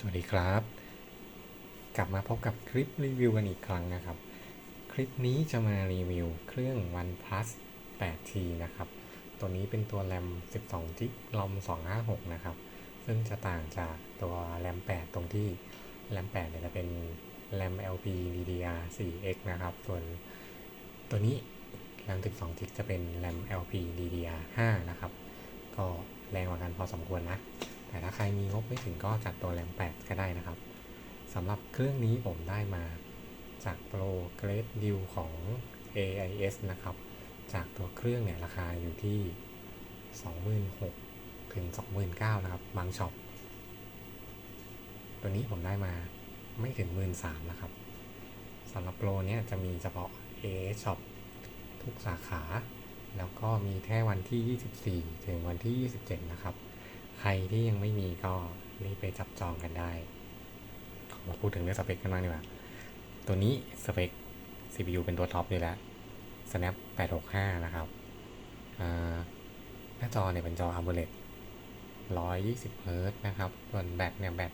สวัสดีครับ กลับมาพบกับคลิปรีวิวกันอีกครั้งนะครับ คลิปนี้จะมารีวิวเครื่อง OnePlus 8T นะครับ ตัวนี้เป็นตัวแรม 12 g b ลอม256 นะครับ ซึ่งจะต่างจากตัวแรม 8 ตรงที่แรม 8 เนี่ยจะเป็นแรม LP DDR 4X นะครับ ส่วนตัวนี้แรม 12 g b จะเป็นแรม LP DDR 5 นะครับ ก็แรงกว่ากันพอสมควรนะ แต่ถ้าใครมีงบไม่ถึงก็จัดตัวแรม 8 ก็ได้นะครับสำหรับเครื่องนี้ผมได้มาจากโปรเกรดดิวของ AIS นะครับ จากตัวเครื่องเนี่ยราคาอยู่ที่ 26,000ถึง 29,000นะครับ บางช็อป ตัวนี้ผมได้มาไม่ถึง 13,000นะครับสำหรับโปรเนี้ยจะมีเฉพาะ AIS Shop ทุกสาขา แล้วก็มีแค่วันที่ 24 ถึงวันที่ 27 นะครับ ใครที่ยังไม่มีก็รีบไปจับจองกันได้มาพูดถึงเรื่องสเปคกันบ้างดีกว่า ตัวนี้สเปค CPU เป็นตัวท็อปอยู่แล้ว Snap 865 นะครับหน้าจอเนี่ยเป็นจอ AMOLED 120 Hz นะครับ ส่วนแบตเนี่ยแบต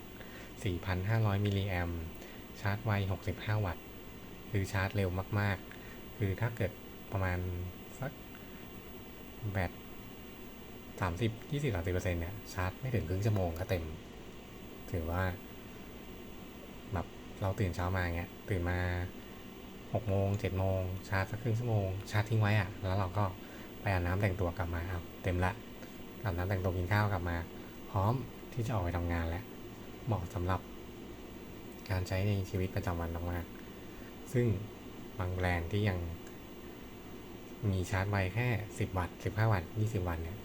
4,500 มิลลิแอมชาร์จไว 65 วัตต์ คือชาร์จเร็วมาก ๆ คือถ้าเกิดประมาณสักแบต สามสิบยี่สิบสามสิบเปอร์เซ็นต์เนี่ยชาร์จไม่ถึงครึ่งชั่วโมงก็เต็ม ถือว่าแบบเราตื่นเช้ามาเงี้ยตื่นมาหกโมงเจ็ดโมงชาร์จสักครึ่งชั่วโมงชาร์จทิ้งไว้อะแล้วเราก็ไปอาบน้ำแต่งตัวกลับมาเอาเต็มละอาบน้ำแต่งตัวกินข้าวกลับมา พร้อมที่จะออกไปทำงานแล้วเหมาะสำหรับการใช้ในชีวิตประจำวันมากๆซึ่งบางแบรนด์ที่ยังมีชาร์จไวแค่สิบวัตต์สิบห้าวัตต์ยี่สิบวัตต์เนี่ย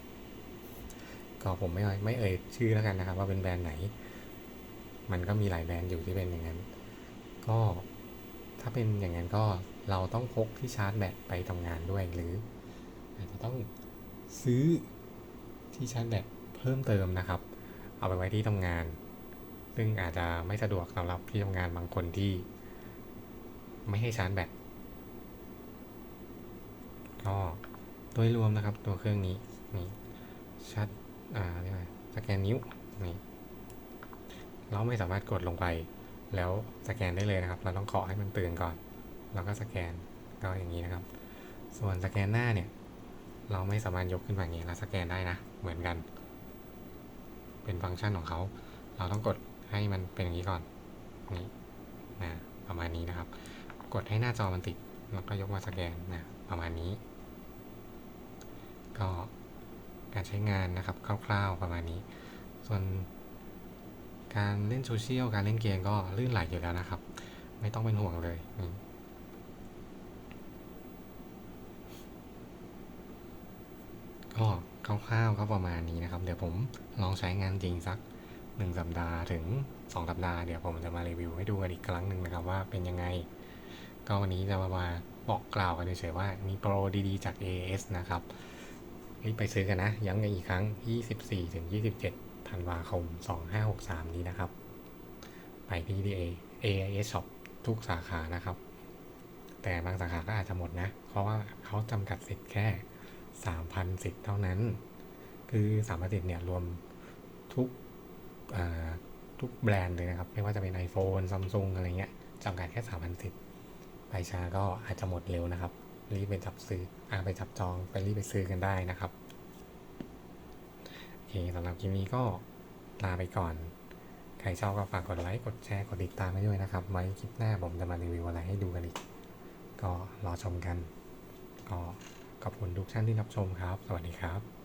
ก็ผมไม่เอ่ยไม่เอ่ยชื่อแล้วกันนะครับ ว่าเป็นแบรนด์ไหน มันก็มีหลายแบรนด์อยู่ที่เป็นอย่างนั้น ก็ถ้าเป็นอย่างนั้นก็เราต้องพกที่ชาร์จแบตไปทำงานด้วยหรืออาจจะต้องซื้อที่ชาร์จแบตเพิ่มเติมนะครับ เอาไปไว้ที่ทำงาน ซึ่งอาจจะไม่สะดวกสำหรับที่ทำงานบางคนที่ ไม่ให้ชาร์จแบตก็โดยรวมนะครับตัวเครื่องนี้นี่ชัด อ่าเรียกว่าสแกนนิ้วนี่เราไม่สามารถกดลงไป แล้วสแกนได้เลยนะครับ เราต้องขอให้มันตือนก่อน แล้วก็สแกนก็อย่างนี้นะครับ ส่วนสแกนหน้าเนี่ย เราไม่สามารถยกขึ้นมาอย่างนี้แล้วสแกนได้นะ เหมือนกัน เป็นฟังก์ชันของเขา เราต้องกดให้มันเป็นอย่างนี้ก่อน นี่นะประมาณนี้นะครับ กดให้หน้าจอมันติด แล้วก็ยกมาสแกนนะประมาณนี้ ก็ การใช้งานนะครับคร่าวๆประมาณนี้ ส่วนการเล่นโซเชียลการเล่นเกมก็ลื่นไหลอยู่แล้วนะครับ ไม่ต้องเป็นห่วงเลยก็คร่าวๆก็ประมาณนี้นะครับ เดี๋ยวผมลองใช้งานจริงสักหนึ่งสัปดาห์ถึงสองสัปดาห์ เดี๋ยวผมจะมารีวิวให้ดูกันอีกครั้งหนึ่งนะครับว่าเป็นยังไง ก็วันนี้จะมาบอกกล่าวกันเฉยๆว่ามีโปรดีๆจาก AS นะครับ ไปซื้อกันนะ ย้ำกันอีกครั้ง 24 ถึง 27 ธันวาคม 2563 นี้นะครับ ไปที่ DA AIS Shop ทุกสาขานะครับ แต่บางสาขาก็อาจจะหมดนะ เพราะว่าเขาจำกัดสิทธิ์แค่ 3,000 สิทธิ์เท่านั้น คือ 3,000 สิทธิ์เนี่ยรวมทุกทุกแบรนด์เลยนะครับ ไม่ว่าจะเป็น iPhone Samsung อะไรเงี้ยจำกัดแค่ 3,000 สิทธิ์ไปช้าก็อาจจะหมดเร็วนะครับ รีบไปจับซื้ออ่าไปจับจองไปรีบไปซื้อกันได้นะครับโอเคสำหรับคลิปนี้ก็ลาไปก่อน ใครชอบก็ฝากกดไลค์ กดแชร์ กดติดตามไว้ด้วยนะครับ ไว้คลิปหน้าผมจะมารีวิวอะไรให้ดูกันอีก ก็รอชมกัน ก็ขอบคุณทุกท่านที่รับชมครับ สวัสดีครับ